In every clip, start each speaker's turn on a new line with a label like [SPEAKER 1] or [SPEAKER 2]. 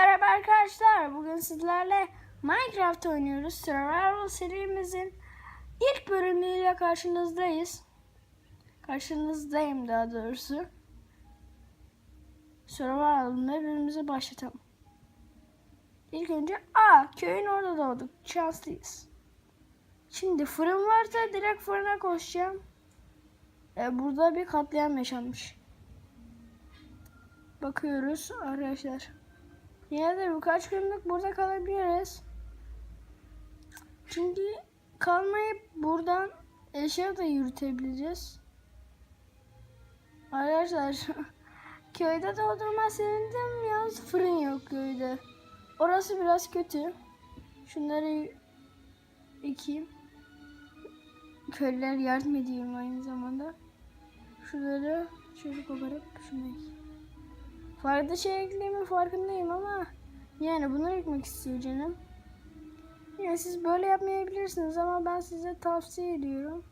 [SPEAKER 1] Merhaba arkadaşlar. Bugün sizlerle Minecraft oynuyoruz. Survival serimizin ilk bölümüyle karşınızdayız. Karşınızdayım daha doğrusu. Survival map'imizi başlatalım. İlk önce a köyün orada doğduk. Şanslıyız. Şimdi fırın varsa direkt fırına koşacağım. E, burada bir katliam yaşanmış. Bakıyoruz arkadaşlar. Yine de birkaç günlük burada kalabiliriz. Çünkü kalmayıp buradan eşya da yürütebiliriz. Arkadaşlar köyde doldurma sevindim yalnız fırın yok köyde. Orası biraz kötü. Şunları ekeyim. Köylüler yardım edeyim aynı zamanda. Şunları şöyle koparıp şunu ekeyim. Farklı şey ekleyimi farkındayım ama yani bunu ekmek istiyor. Yani siz böyle yapmayabilirsiniz ama ben size tavsiye ediyorum.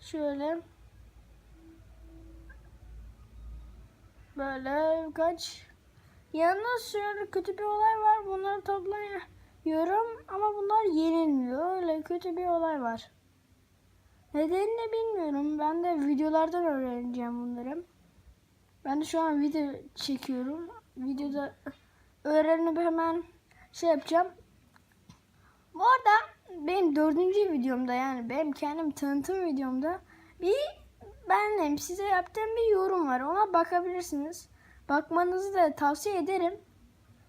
[SPEAKER 1] Şöyle böyle birkaç yalnız şöyle kötü bir olay var bunları toplayıyorum ama bunlar yenilmiyor öyle kötü bir olay var. Nedenini bilmiyorum ben de videolardan öğreneceğim bunları. Ben de şu an video çekiyorum. Videoda öğrenip hemen şey yapacağım. Bu arada benim dördüncü videomda yani benim kendim tanıtım videomda bir benim size yaptığım bir yorum var. Ona bakabilirsiniz. Bakmanızı da tavsiye ederim.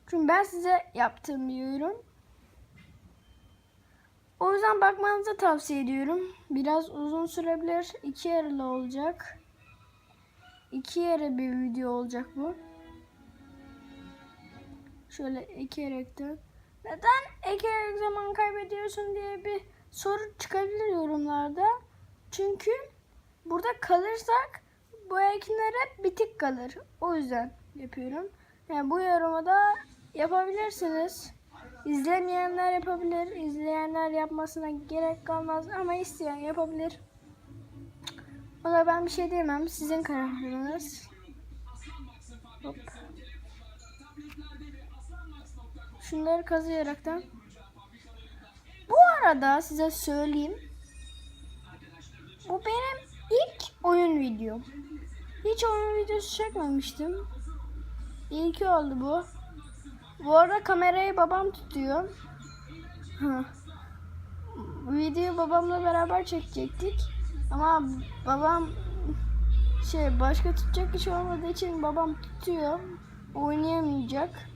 [SPEAKER 1] Çünkü ben size yaptığım bir yorum. O yüzden bakmanızı tavsiye ediyorum. Biraz uzun sürebilir. İki yarılı olacak. İki yere bir video olacak bu. Şöyle ekerekten. Neden ekerek zaman kaybediyorsun diye bir soru çıkabilir yorumlarda. Çünkü burada kalırsak bu ekinler hep bitik kalır. O yüzden yapıyorum. Yani bu yoruma da yapabilirsiniz. İzlemeyenler yapabilir. İzleyenler yapmasına gerek kalmaz ama isteyen yapabilir. Ona ben bir şey diyemem. Sizin kararınız. Hop. Şunları kazıyaraktan. Bu arada size söyleyeyim. Bu benim ilk oyun videom. Hiç oyun videosu çekmemiştim. İlk oldu bu. Bu arada kamerayı babam tutuyor. Videoyu babamla beraber çekecektik. Ama babam şey başka tutacak kişi olmadığı için babam tutuyor. Oynayamayacak.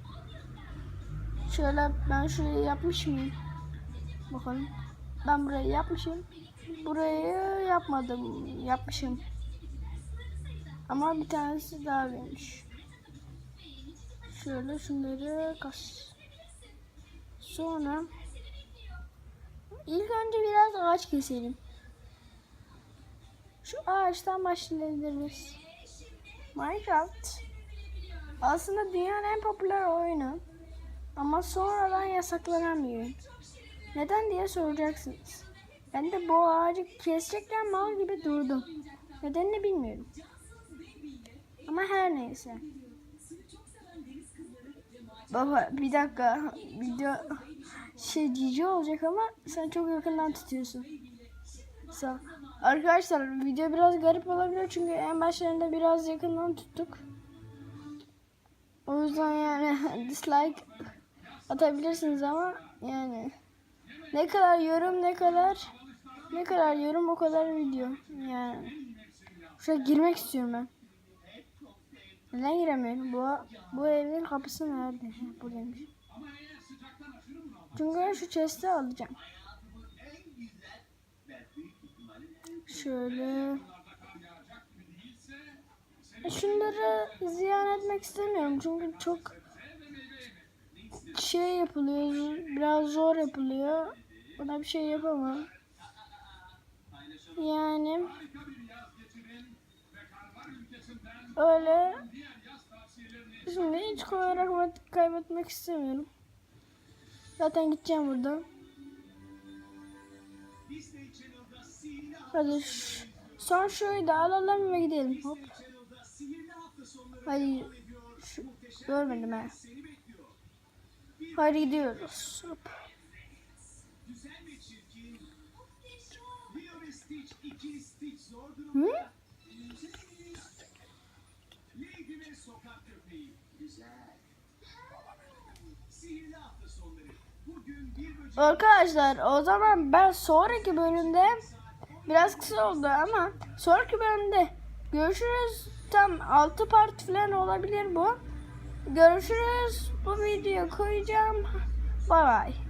[SPEAKER 1] Şöyle ben şurayı yapmış mıyım? Bakalım. Ben burayı yapmışım. Burayı yapmadım. Yapmışım. Ama bir tanesi daha vermiş. Şöyle şunları kas. Sonra ilk önce biraz ağaç keselim. Şu ağaçtan başlayabiliriz. Minecraft aslında dünyanın en popüler oyunu. Ama sonradan yasaklanan bir oyun. Neden diye soracaksınız. Ben de bu ağacı kesecekken mal gibi durdum. Nedenini bilmiyorum. Ama her neyse. Baba bir dakika video şey cici olacak ama sen çok yakından tutuyorsun. Sağ Arkadaşlar video biraz garip olabilir çünkü en başlarında biraz yakından tuttuk. O yüzden yani dislike atabilirsiniz ama yani ne kadar yorum ne kadar ne kadar yorum o kadar video. Yani şuraya girmek istiyorum ben. Neden giremiyorum? Bu bu evin kapısı nerede? Buradaymış. Çünkü şu chest'i alacağım. Şöyle. E, Şunları ziyan etmek istemiyorum çünkü çok şey yapılıyor, biraz zor yapılıyor. Buna bir şey yapamam. Yani öyle şimdi hiç koyarak vakit kaybetmek istemiyorum. Zaten gideceğim buradan. Hadi son şurayı da alalım ve gidelim. Hop. Hadi şu Görmedim ha. Hadi gidiyoruz. Hop. Hı? Arkadaşlar o zaman ben sonraki bölümde biraz kısa oldu ama sonraki bölümde görüşürüz. Tam 6 part falan olabilir bu. Görüşürüz. Bu videoyu koyacağım. Bay bay.